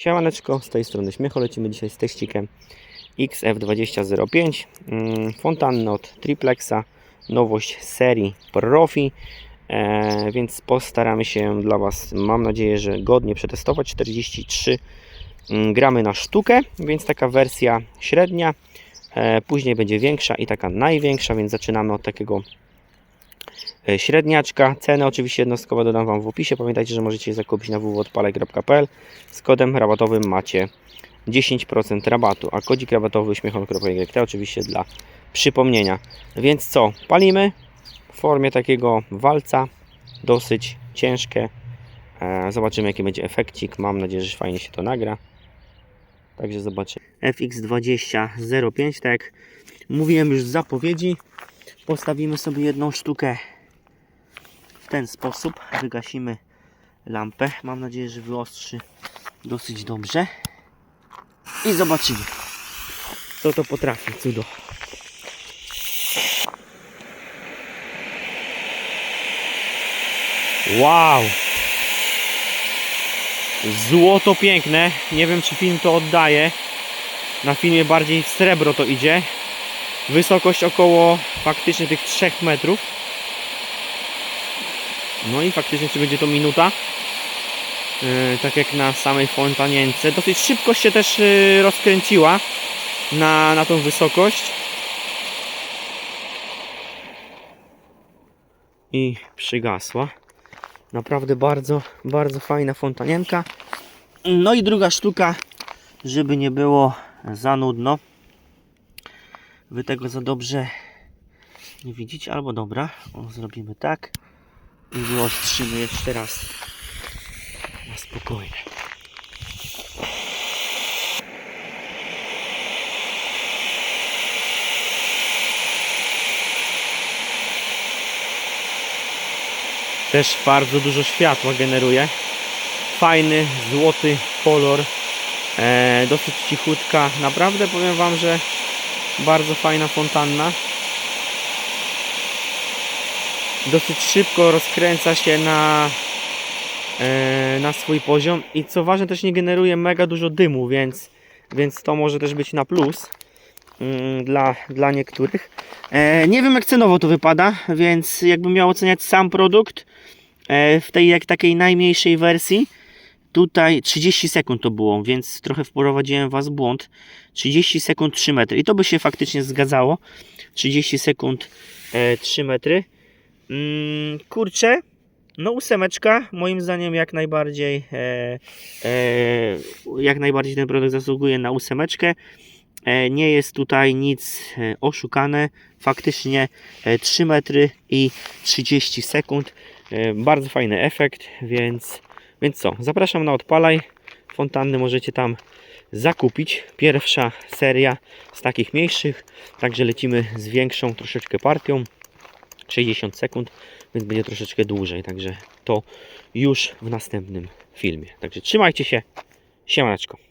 Siemaneczko, z tej strony Śmiecho, lecimy dzisiaj z teścikiem XF2005 mm, Fontanny od Triplexa, nowość serii Profi e, więc postaramy się dla Was, mam nadzieję, że godnie przetestować 43 mm, gramy na sztukę, więc taka wersja średnia e, później będzie większa i taka największa, więc zaczynamy od takiego średniaczka. Ceny oczywiście jednostkowo dodam Wam w opisie. Pamiętajcie, że możecie je zakupić na www.odpalek.pl. Z kodem rabatowym macie 10% rabatu, a kodzik rabatowy uśmiechon.egt oczywiście dla przypomnienia. Więc co? Palimy w formie takiego walca, dosyć ciężkie. E, Zobaczymy jaki będzie efekcik. Mam nadzieję, że fajnie się to nagra. Także zobaczymy. FX2005, tak jak mówiłem już w zapowiedzi, postawimy sobie jedną sztukę ten sposób. Wygasimy lampę. Mam nadzieję, że wyostrzy dosyć dobrze. I zobaczymy, co to potrafi. Cudo. Wow! Złoto piękne. Nie wiem, czy film to oddaje. Na filmie bardziej srebro to idzie. Wysokość około faktycznie tych 3 metrów. No i faktycznie, czy będzie to minuta? Yy, tak jak na samej fontanience. Dosyć szybko się też yy, rozkręciła na, na tą wysokość. I przygasła. Naprawdę bardzo, bardzo fajna fontanienka. No i druga sztuka, żeby nie było za nudno. Wy tego za dobrze nie widzicie, albo dobra, o, zrobimy tak i wyostrzymy jeszcze raz na spokojnie. Też bardzo dużo światła generuje. Fajny, złoty kolor. E, dosyć cichutka. Naprawdę powiem Wam, że bardzo fajna fontanna. Dosyć szybko rozkręca się na, e, na swój poziom i co ważne też nie generuje mega dużo dymu, więc, więc to może też być na plus mm, dla, dla niektórych. E, nie wiem jak cenowo to wypada, więc jakbym miał oceniać sam produkt e, w tej jak takiej najmniejszej wersji, tutaj 30 sekund to było, więc trochę wprowadziłem Was w błąd. 30 sekund 3 metry i to by się faktycznie zgadzało. 30 sekund e, 3 metry. Mm, kurczę, no ósemeczka moim zdaniem jak najbardziej e, e, jak najbardziej ten produkt zasługuje na ósemeczkę. E, nie jest tutaj nic e, oszukane. Faktycznie e, 3 metry i 30 sekund. E, bardzo fajny efekt, więc, więc co? Zapraszam na odpalaj. Fontanny możecie tam zakupić. Pierwsza seria z takich mniejszych, także lecimy z większą troszeczkę partią. 60 sekund, więc będzie troszeczkę dłużej, także to już w następnym filmie. Także trzymajcie się. Siemaneczko.